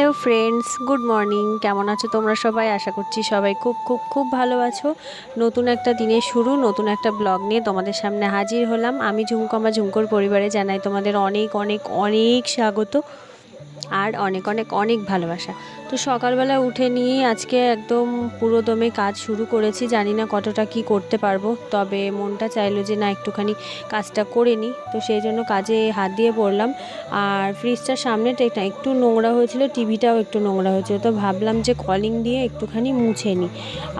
Hello friends, good morning. কেমন আছো তোমরা সবাই? আশা করছি সবাই খুব খুব খুব ভালো আছো। নতুন একটা দিনের শুরু, নতুন একটা ব্লগ নিয়ে তোমাদের সামনে হাজির হলাম। আমি ঝুমকমা ঝুমকোর পরিবারে জানাই তোমাদের অনেক অনেক অনেক স্বাগত আর অনেক অনেক অনেক ভালোবাসা। তো সকালবেলা উঠে নিয়ে আজকে একদম পুরো দমে কাজ শুরু করেছি। জানি না কতটা কি করতে পারব, তবে মনটা চাইলো যে না, একটুখানি কাজটা করে নিই। তো সেই জন্য কাজে হাত দিয়ে পড়লাম। আর ফ্রিজটার সামনেটা একটু নোংরা হয়েছিল টিভিটাও একটু নোংরা হয়েছিল। তো ভাবলাম যে কলিং দিয়ে একটুখানি মুছে নিই।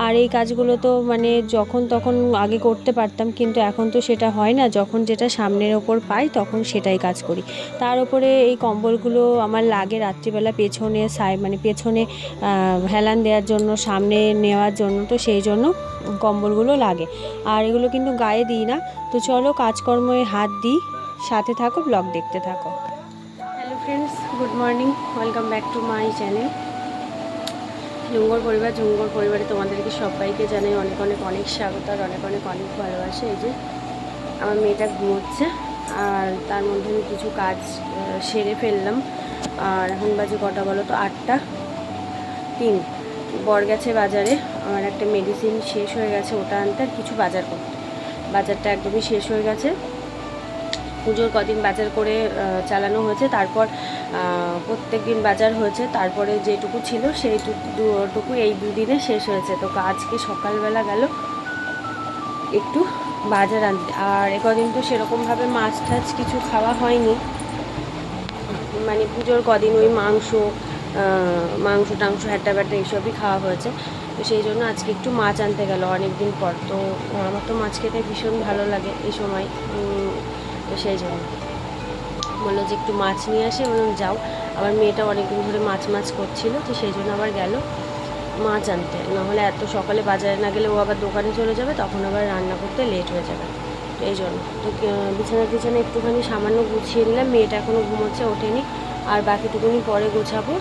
আর এই কাজগুলো তো মানে যখন তখন আগে করতে পারতাম, কিন্তু এখন তো সেটা হয় না। যখন যেটা সামনের ওপর পাই, তখন সেটাই কাজ করি। তার উপরে এই কম্বলগুলো আমার লাগে রাত্রিবেলা পেছনে সাই মানে পেছনে আহ, হেলান দেওয়ার জন্য সামনে নেওয়ার জন্য তো সেই জন্য কম্বলগুলো লাগে। আর এগুলো কিন্তু গায়ে দিই না। তো চলো কাজকর্মে হাত দিই। সাথে থাকো ব্লগ দেখতে থাকো। Hello friends good morning welcome back to my channel Jhungar পরিবার ঝুঙ্গর পরিবারে তোমাদেরকে সবাইকে জানাই অনেক অনেক অনেক স্বাগত আর অনেক অনেক অনেক ভালোবাসে। এই যে আমার মেয়েটা ঘুমোচ্ছে আর তার মধ্যে আমি কিছু কাজ সেরে ফেললাম। আর এখন বাজে কটা বলো তো আটটা। তিন বর গেছে বাজারে আমার একটা মেডিসিন শেষ হয়ে গেছে, ওটা আনতে আর কিছু বাজার করতে। বাজারটা একদমই শেষ হয়ে গেছে। পুজোর কদিন বাজার করে চালানো হয়েছে, তারপর প্রত্যেক দিন বাজার হয়েছে, তারপরে যেটুকু ছিল সেইটুকু এই দুদিনে শেষ হয়েছে। তো আজকে সকালবেলা গেল একটু বাজার আনতে। আর কদিন তো সেরকমভাবে মাছ টাছ কিছু খাওয়া হয়নি। মানে পুজোর কদিন ওই মাংস মাংস টাংস হ্যাটা ব্যাটা এইসবই খাওয়া হয়েছে। তো সেই জন্য আজকে একটু মাছ আনতে গেল অনেক দিন পর। তো আমার তো মাছ খেতে ভীষণ ভালো লাগে এই সময়। তো সেই জন্য। বলল যে একটু মাছ নিয়ে আসে। বললাম, যাও। আবার মেয়েটা অনেকদিন ধরে মাছ মাছ করছিল, তো সেই জন্য আবার গেল মাছ আনতে। নাহলে এত সকালে বাজারে না গেলে ও আবার দোকানে চলে যাবে, তখন আবার রান্না করতে লেট হয়ে যাবে। এই জন্য। তো বিছানা টিছানা একটুখানি সামান্য গুছিয়ে নিলাম। মেয়েটা এখনও ঘুমোচ্ছে, ওঠেনি। আর বাকিটুকুনি পরে গোছাবো।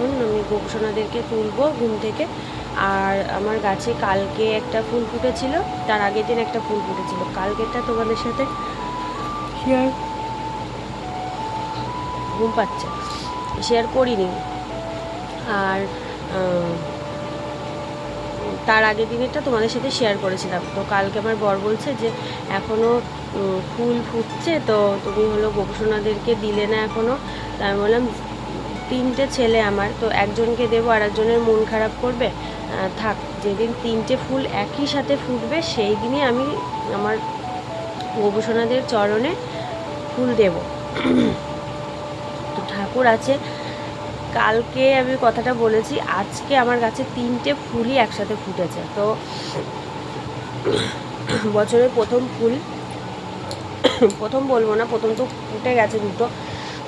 এখন আমি গোপসোনাদেরকে তুলবো ঘুম থেকে। আর আমার গাছে কালকে একটা ফুল ফুটেছিল, তার আগের দিন একটা ফুল ফুটেছিল। কালকেরটা তোমাদের সাথে শেয়ার ঘুম পাচ্ছে শেয়ার করিনি। আর তার আগের দিনেরটা তোমাদের সাথে শেয়ার করেছিলাম। তো কালকে আমার বর বলছে যে এখনও ফুল ফুটছে, তো তুমি হলো গোপসোনাদেরকে দিলে না এখনও তাই বললাম তিনটে ছেলে আমার, তো একজনকে দেবো আর একজনের মন খারাপ করবে। থাক, যেদিন তিনটে ফুল একই সাথে ফুটবে, সেই দিনই আমি আমার গোপসোনাদের চরণে ফুল দেব। তো ঠাকুর আছে, কালকে আমি কথাটা বলেছি, আজকে আমার কাছে তিনটে ফুলই একসাথে ফুটেছে। তো বছরের প্রথম ফুল, প্রথম বলব না, প্রথম তো ফুটে গেছে দুটো।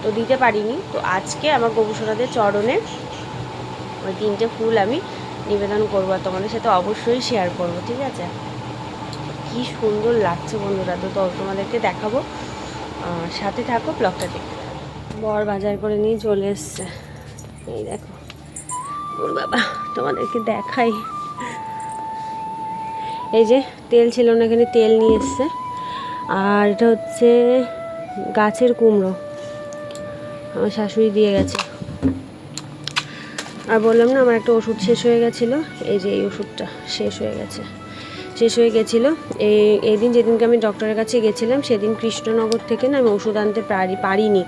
তো দিতে পারিনি। তো আজকে আমার গবেষণাদের চরণে ওই তিনটে ফুল আমি নিবেদন করব আর তোমাদের সাথে অবশ্যই শেয়ার করব, ঠিক আছে? কি সুন্দর লাগছে বন্ধুরা, তো তো তোমাদেরকে দেখাবো। সাথে থাকো ব্লগটা দেখতে বর বাজার করে নিয়ে চলে এসছে। এই দেখো, ওর বাবা তোমাদেরকে দেখাই। এই যে তেল ছিল না, এখানে তেল নিয়ে এসছে। আর এটা হচ্ছে গাছের কুমড়ো। আমার শাশুড়ি দিয়ে গেছে। আর বললাম না, আমার একটা ওষুধ শেষ হয়ে গেছিল। এই যে এই ওষুধটা শেষ হয়ে গেছে। শেষ হয়ে গেছিল। এই এই দিন যেদিনকে আমি ডক্টরের কাছে গেছিলাম, সেদিন কৃষ্ণনগর থেকে না আমি ওষুধ আনতে পারি পারিনি।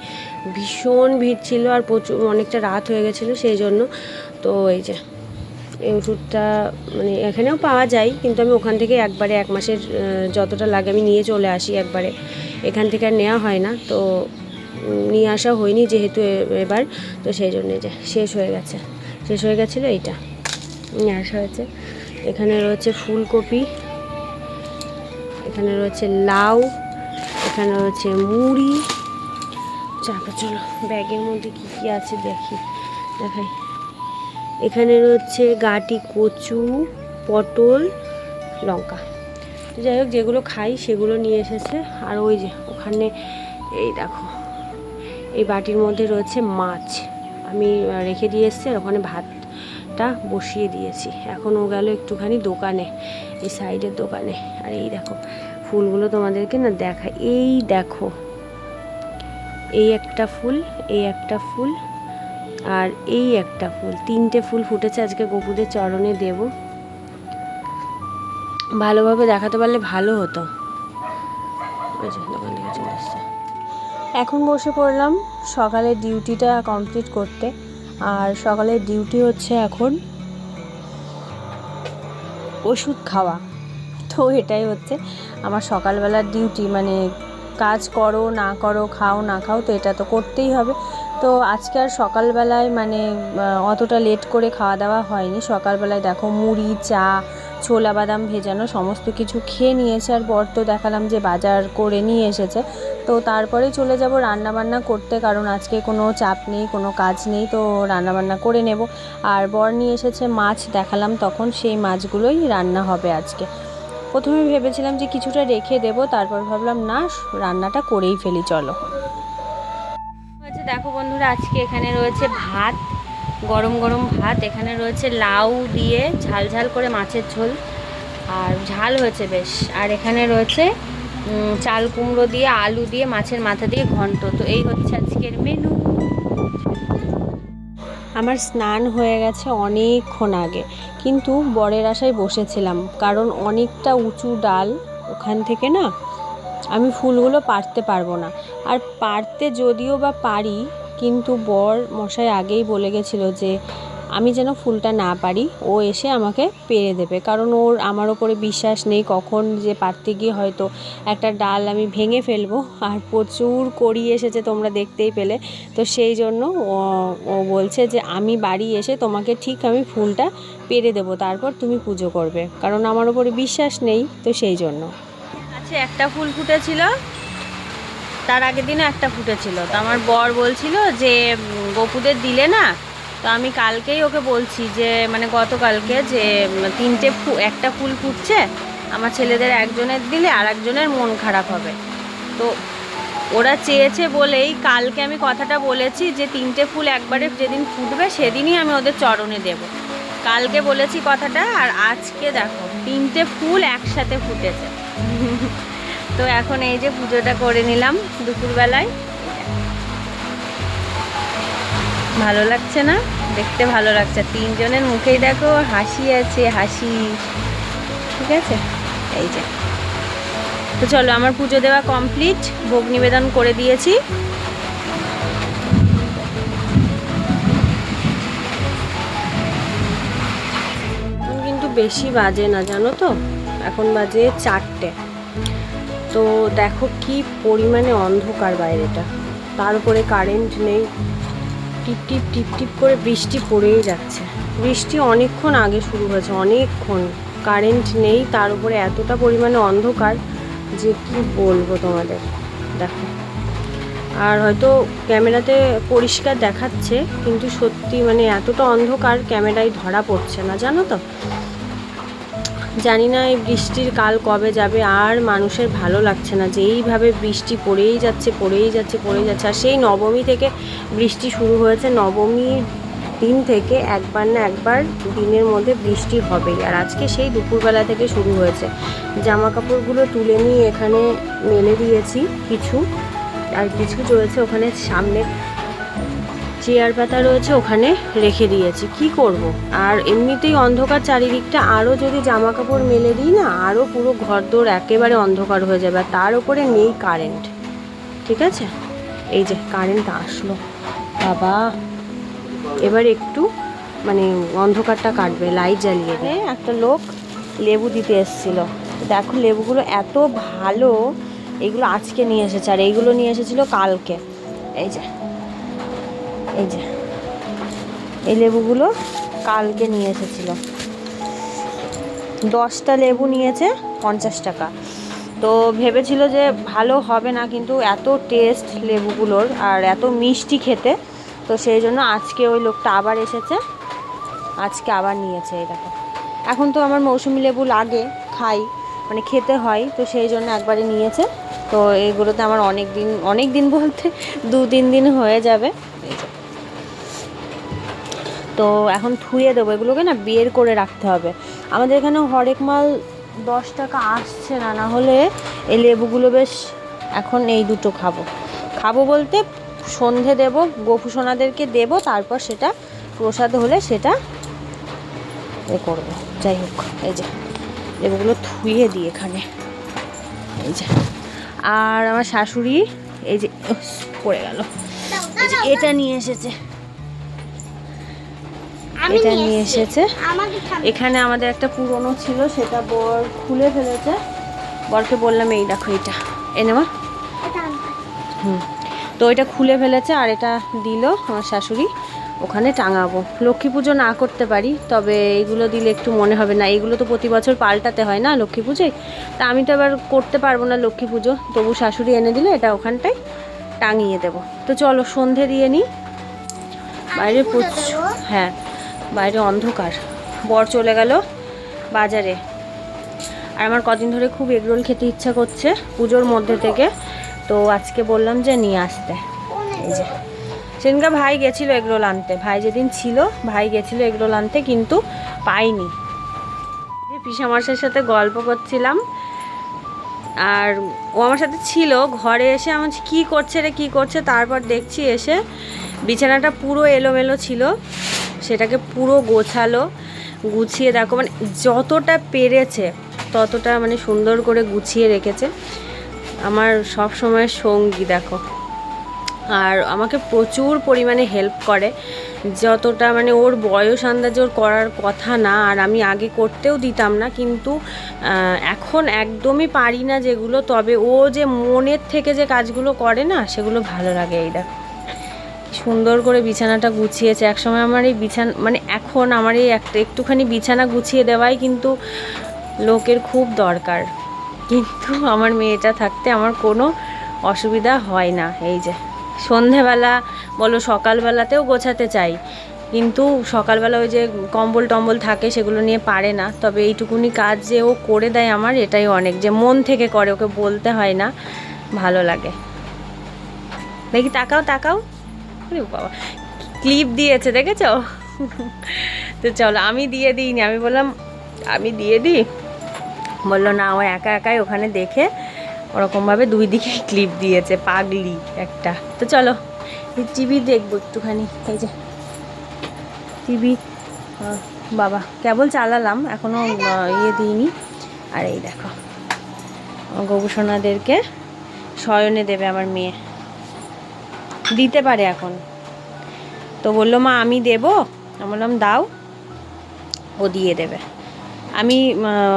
ভীষণ ভিড় ছিল আর প্রচুর অনেকটা রাত হয়ে গেছিল সেই জন্য। তো এই যে, এই ওষুধটা মানে এখানেও পাওয়া যায়, কিন্তু আমি ওখান থেকে একবারে এক মাসের যতটা লাগে আমি নিয়ে চলে আসি একবারে। এখান থেকে আর নেওয়া হয় না। তো নিয়ে আসা হয়নি যেহেতু এবার, তো সেই জন্যে যে শেষ হয়ে গেছে। শেষ হয়ে গেছিল এইটা। নিয়ে আসা হয়েছে। এখানে রয়েছে ফুলকপি, এখানে রয়েছে লাউ, এখানে রয়েছে মুড়ি। চাকা চলো, ব্যাগের মধ্যে কী কী আছে দেখি। দেখাই। এখানে রয়েছে গাটি কচু, পটল, লঙ্কা। তো যাই হোক, যেগুলো খাই সেগুলো নিয়ে এসেছে। আর ওই যে, ওখানে এই দেখো। এই বাটির মধ্যে রয়েছে মাছ। আমি রেখে দিয়ে এসেছি আর ওখানে ভাতটা বসিয়ে দিয়েছি। এখন ও গেল একটুখানি দোকানে, এই সাইডের দোকানে। আর এই দেখো, ফুলগুলো তোমাদেরকে না দেখা, এই দেখো, এই একটা ফুল, এই একটা ফুল আর এই একটা ফুল। তিনটে ফুল ফুটেছে আজকে গপুদের চরণে দেব। ভালোভাবে দেখাতে পারলে ভালো হতো। দোকান থেকে এখন বসে পড়লাম সকালের ডিউটিটা কমপ্লিট করতে। আর সকালের ডিউটি হচ্ছে এখন ওষুধ খাওয়া। তো এটাই হচ্ছে, আমার সকালবেলার ডিউটি মানে কাজ করো, না করো, খাও, না খাও, তো এটা তো করতেই হবে। তো আজকে আর সকালবেলায় মানে অতটা লেট করে খাওয়া দাওয়া হয়নি। সকালবেলায় দেখো মুড়ি, চা, ছোলা বাদাম ভেজানো সমস্ত কিছু খেয়ে নিয়েছে। আর বর তো দেখালাম যে বাজার করে নিয়ে এসেছে। তো তারপরে চলে যাব রান্না বান্না করতে, কারণ আজকে কোনো চাপ নেই, কোনো কাজ নেই, তো রান্না বান্না করে নেব। আর বর নিয়ে এসেছে মাছ, দেখালাম তখন সেই মাছগুলোই রান্না হবে আজকে। প্রথমে ভেবেছিলাম যে কিছুটা রেখে দেব, তারপর ভাবলাম, না, রান্নাটা করেই ফেলি, চলো। আচ্ছা দেখো বন্ধুরা, আজকে এখানে রয়েছে ভাত, গরম গরম ভাত। এখানে রয়েছে লাউ দিয়ে ঝাল ঝাল করে মাছের ঝোল। আর ঝাল হয়েছে বেশ। আর এখানে রয়েছে চাল কুমড়ো দিয়ে, আলু দিয়ে, মাছের মাথা দিয়ে ঘন্ট। তো এই হচ্ছে আজকের মেনু আমার স্নান হয়ে গেছে অনেকক্ষণ আগে, কিন্তু বরের আশায় বসেছিলাম, কারণ অনেকটা উঁচু ডাল ওখান থেকে না আমি ফুলগুলো পারতে পারব না। আর পারতে যদিও বা পারি, কিন্তু বর মশাই আগেই বলে গেছিল যে আমি যেন ফুলটা না পারি, ও এসে আমাকে পেরে দেবে। কারণ ওর আমার ওপরে বিশ্বাস নেই কখন যে পারতে গিয়ে হয়তো একটা ডাল আমি ভেঙে ফেলব। আর প্রচুর করি এসেছে তোমরা দেখতেই পেলে। তো সেই জন্য ও বলছে যে আমি বাড়ি এসে তোমাকে ঠিক আমি ফুলটা পেরে দেবো। তারপর তুমি পুজো করবে। কারণ আমার ওপরে বিশ্বাস নেই, তো সেই জন্য। আচ্ছা একটা ফুল ফুটেছিল। তার আগের দিনও একটা ফুটেছিল। তো আমার বর বলছিল যে গপুদের দিলে না তো আমি কালকেই ওকে বলছি যে মানে গতকালকে যে তিনটে একটা ফুল ফুটছে, আমার ছেলেদের একজনের দিলে আর একজনের মন খারাপ হবে। তো ওরা চেয়েছে বলেই কালকে আমি কথাটা বলেছি যে, তিনটে ফুল একবারে যেদিন ফুটবে সেদিনই আমি ওদের চরণে দেব। কালকে বলেছি কথাটা, আর আজকে দেখো, তিনটে ফুল একসাথে ফুটেছে। তো এখন এই যে পুজোটা করে নিলাম দুপুরবেলায়। ভালো লাগছে না? দেখতে ভালো লাগছে। তিনজনের মুখেই দেখো হাসি আছে, হাসি। ঠিক আছে? এই যে। তো চলো, আমার পুজো দেওয়া কমপ্লিট ভোগ নিবেদন করে দিয়েছি। কিন্তু বেশি বাজে না, জানো তো? এখন বাজে চারটে। তো দেখো কি পরিমাণে অন্ধকার বাইরেটা। তার উপরে কারেন্ট নেই। টিপ টিপ টিপ টিপ করে বৃষ্টি পড়েই যাচ্ছে। বৃষ্টি অনেকক্ষণ আগে শুরু হয়েছে, অনেকক্ষণ। কারেন্ট নেই, তার উপরে এতটা পরিমাণে অন্ধকার যে কি বলব তোমাদের? দেখো। আর হয়তো ক্যামেরাতে পরিষ্কার দেখাচ্ছে, কিন্তু সত্যি মানে এতটা অন্ধকার ক্যামেরায় ধরা পড়ছে না, জানো তো? জানি না এই বৃষ্টির কাল কবে যাবে, আর মানুষের ভালো লাগছে না যে এইভাবে বৃষ্টি পড়েই যাচ্ছে পড়েই যাচ্ছে পড়েই যাচ্ছে। আর সেই নবমী থেকে বৃষ্টি শুরু হয়েছে, নবমীর দিন থেকে একবার না একবার দিনের মধ্যে বৃষ্টি হবেই। আর আজকে সেই দুপুরবেলা থেকে শুরু হয়েছে। জামা কাপড়গুলো তুলে নিয়ে এখানে মেলে দিয়েছি কিছু, আর কিছু রয়েছে ওখানে সামনে। চেয়ার পাতা রয়েছে, ওখানে রেখে দিয়েছি। কি করব। আর এমনিতেই অন্ধকার চারিদিকটা আরও যদি জামা কাপড় মেলে দিই না আরও পুরো ঘরদোর একেবারে অন্ধকার হয়ে যাবে, আর তার উপরে নেই কারেন্ট ঠিক আছে? এই যে কারেন্ট আসলো। বাবা, এবার একটু মানে অন্ধকারটা কাটবে লাইট জ্বালিয়ে দিয়ে একটা লোক লেবু দিতে এসেছিল। দেখো লেবুগুলো এত ভালো, এগুলো আজকে নিয়ে এসেছে, আর এইগুলো নিয়ে এসেছিল কালকে। এই যে এই যে, এই লেবুগুলো কালকে নিয়ে এসেছিল। দশটা লেবু নিয়েছে পঞ্চাশ টাকা। তো ভেবেছিল যে ভালো হবে না, কিন্তু এত টেস্ট লেবুগুলোর আর এত মিষ্টি খেতে, তো সেই জন্য আজকে ওই লোকটা আবার এসেছে, আজকে আবার নিয়েছে, এই দেখো। এখন তো আমার মৌসুমি লেবু লাগে, খাই মানে খেতে হয়, তো সেই জন্য একবারে নিয়েছে। তো এইগুলোতে আমার অনেক দিন অনেক দিন বলতে দু তিন দিন হয়ে যাবে। এই। তো এখন ধুয়ে দেবো। এগুলোকে না বের করে রাখতে হবে। আমাদের এখানে হরেক মাল দশ টাকা আসছে না না হলে এই লেবুগুলো বেশ এখন এই দুটো খাব। খাব বলতে সন্ধে দেব গোপুসোনাদেরকে দেব, তারপর সেটা প্রসাদ হলে সেটা এ করব। যাই হোক, এই যে লেবুগুলো ধুয়ে দিই এখানে। এই যে, আর আমার শাশুড়ি এই যে পড়ে গেল। এটা নিয়ে এসেছে। এটা নিয়ে এসেছে। এখানে আমাদের একটা পুরনো ছিল সেটা বর খুলে ফেলেছে। বরকে বললাম এই দেখো এটা। এনে মা। হুম। তো এটা খুলে ফেলেছে আর এটা দিল আমার শাশুড়ি। ওখানে টাঙাবো। লক্ষ্মী পুজো না করতে পারি তবে এইগুলো দিলে একটু মনে হবে না। এইগুলো তো প্রতি বছর পাল্টাতে হয় না লক্ষ্মী পুজোয়? তা আমি তো এবার করতে পারব না লক্ষ্মী পুজো। তবু শাশুড়ি এনে দিলে এটা ওখানটায় টাঙিয়ে দেবো। তো চলো সন্ধে দিয়ে নিই বাইরে প্রচুর হ্যাঁ। বাইরে অন্ধকার। বর চলে গেল বাজারে। আর আমার কদিন ধরে খুব এগরোল খেতে ইচ্ছা করছে পুজোর মধ্যে থেকে। তো আজকে বললাম যে নিয়ে আসতে। এই যে। সেদিনকে ভাই গেছিল এগরোল আনতে। ভাই যেদিন ছিল, ভাই গেছিল এগরোল আনতে কিন্তু পাইনি। যে পিসামাসের সাথে গল্প করছিলাম, আর ও আমার সাথে ছিল, ঘরে এসে আমার কি করছে রে, কি করছে? তারপর দেখছি এসে বিছানাটা পুরো এলোমেলো ছিল। সেটাকে পুরো গোছালো, গুছিয়ে দেখো মানে যতটা পেরেছে ততটা মানে সুন্দর করে গুছিয়ে রেখেছে। আমার সব সময় সঙ্গী দেখো। আর আমাকে প্রচুর পরিমাণে হেল্প করে। যতটা মানে ওর বয়স আন্দাজে ওর করার কথা না, আর আমি আগে করতেও দিতাম না, কিন্তু এখন একদমই পারি না যেগুলো। তবে ও যে মনের থেকে যে কাজগুলো করে না, সেগুলো ভালো লাগে এই দেখো। সুন্দর করে বিছানাটা গুছিয়েছে। একসময় আমার এই বিছানা মানে এখন আমার এই একটা একটুখানি বিছানা গুছিয়ে দেওয়াই কিন্তু লোকের খুব দরকার। কিন্তু আমার মেয়েটা থাকতে আমার কোনো অসুবিধা হয় না। এই যে, সন্ধেবেলা বলো সকালবেলাতেও গোছাতে চাই। কিন্তু সকালবেলা ওই যে কম্বল টম্বল থাকে সেগুলো নিয়ে পারে না। তবে এইটুকুনি কাজ যে ও করে দেয় আমার, এটাই অনেক। যে মন থেকে করে, ওকে বলতে হয় না। ভালো লাগে। দেখি তাকাও তাকাও। বাবা। ক্লিপ দিয়েছে, দেখেছ? তো চলো, আমি দিয়ে দিইনি। আমি বললাম, আমি দিয়ে দিই? বলল, না, ও একা একাই ওখানে দেখে ওরকমভাবে দুই দিকে ক্লিপ দিয়েছে, পাগলি একটা। তো চলো টিভি দেখব একটুখানি। এই যে টিভি বাবা, কেবল চালালাম এখনও ইয়ে দিইনি। আর এই দেখো গবেষণাদেরকে শয়নে দেবে আমার মেয়ে। দিতে পারে এখন। তো বলল, মা, আমি দেবো। আমি বললাম, দাও। ও দিয়ে দেবে। আমি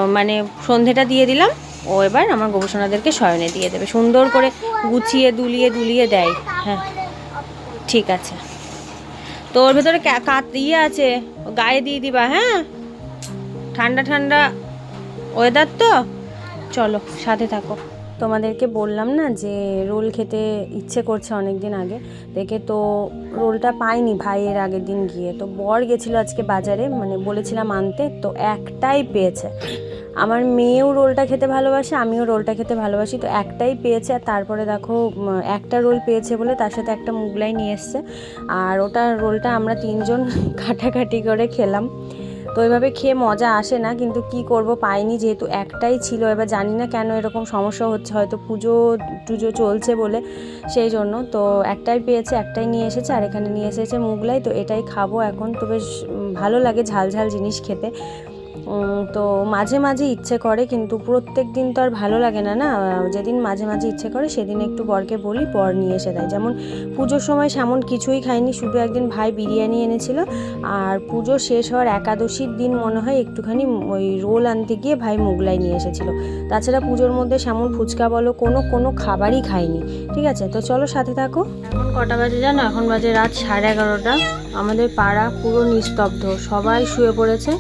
মানে সন্ধেটা দিয়ে দিলাম। ও এবার আমার গবেষণাদেরকে শয়নে দিয়ে দেবে। সুন্দর করে গুছিয়ে, দুলিয়ে দুলিয়ে দেয়। হ্যাঁ ঠিক আছে। তো ওর ভেতরে কাত ইয়ে আছে। গায়ে দিয়ে দিবা হ্যাঁ? ঠান্ডা ঠান্ডা ওয়েদার তো? চলো, সাথে থাকো। তোমাদেরকে বললাম না যে রোল খেতে ইচ্ছে করছে অনেক দিন আগে, দেখে তো রোলটা পাইনি ভাইয়ের আগের দিন গিয়ে। তো বর গেছিল আজকে বাজারে মানে বলেছিলাম আনতে, তো একটাই পেয়েছে। আমার মেয়েও রোলটা খেতে ভালোবাসে, আমিও রোলটা খেতে ভালোবাসি, তো একটাই পেয়েছে। আর তারপরে দেখো একটা রোল পেয়েছে বলে তার সাথে একটা মুগলাই নিয়ে এসছে। আর ওটা রোলটা আমরা তিনজন কাটাকাটি করে খেলাম। তো ওইভাবে খেয়ে মজা আসে না, কিন্তু কি করব পাইনি যেহেতু একটাই ছিল। এবার জানি না কেন এরকম সমস্যা হচ্ছে, হয়তো পুজো টুজো চলছে বলে সেই জন্য। তো একটাই পেয়েছে, একটাই নিয়ে এসেছে আর এখানে নিয়ে এসেছে মুগলাই। তো এটাই খাব এখন। তো বেশ ভালো লাগে ঝাল ঝাল জিনিস খেতে। তো মাঝে মাঝে ইচ্ছে করে, কিন্তু প্রত্যেক দিন তো আর ভালো লাগে না না? যেদিন মাঝে মাঝে ইচ্ছে করে, সেদিন একটু বরকে বলি, বর নিয়ে এসে দেয়। যেমন পুজোর সময় সেমন কিছুই খাইনি, শুধু একদিন ভাই বিরিয়ানি এনেছিল। আর পুজো শেষ হওয়ার একাদশীর দিন মনে হয় একটুখানি ওই রোল আনতে গিয়ে ভাই মোগলাই নিয়ে এসেছিল। তাছাড়া পুজোর মধ্যে সেমন ফুচকা বলো, কোনো কোনো খাবারই খাইনি। ঠিক আছে? তো চলো সাথে থাকো। এখন কটা বাজে জানো? এখন বাজে রাত সাড়ে এগারোটা। আমাদের পাড়া পুরো নিস্তব্ধ। সবাই শুয়ে পড়েছে।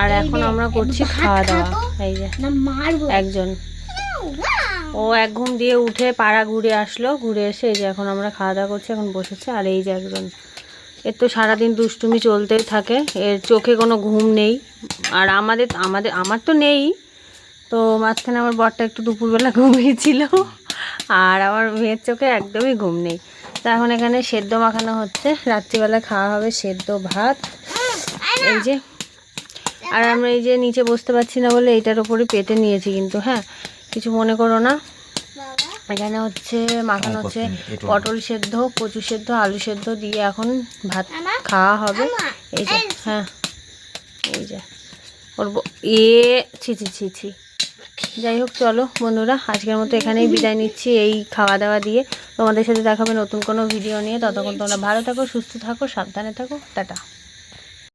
আর এখন আমরা করছি খাওয়া দাওয়া। এই যে একজন। ও এক ঘুম দিয়ে উঠে পাড়া ঘুরে আসলো। ঘুরে এসে এই যে এখন আমরা খাওয়া দাওয়া করছি এখন বসেছে। আর এই যে একজন। এর তো সারাদিন দুষ্টুমি চলতেই থাকে। এর চোখে কোনো ঘুম নেই। আর আমাদের আমাদের আমার তো নেই। তো মাঝখানে আমার বরটা একটু দুপুরবেলা ঘুমিয়েছিল। আর আমার মেয়ের চোখে একদমই ঘুম নেই। তো এখন এখানে সেদ্ধ মাখানো হচ্ছে। রাত্রিবেলা খাওয়া হবে সেদ্ধ ভাত। এই যে আর আমরা এই যে নিচে বসতে পারছি না বলে এইটার ওপরে পেতে নিয়েছি কিন্তু হ্যাঁ? কিছু মনে করো না। এখানে হচ্ছে মাখানো হচ্ছে পটল সেদ্ধ কচু সেদ্ধ আলু সেদ্ধ দিয়ে এখন ভাত খাওয়া হবে। এই যে হ্যাঁ। এই যে ওর এ ছি ছি ছি ছি। যাই হোক চলো বন্ধুরা আজকের মতো এখানেই বিদায় নিচ্ছি এই খাওয়া দাওয়া দিয়ে। তোমাদের সাথে দেখাবে নতুন কোনো ভিডিও নিয়ে। ততক্ষণ তোমরা ভালো থাকো সুস্থ থাকো সাবধানে থাকো। টাটা।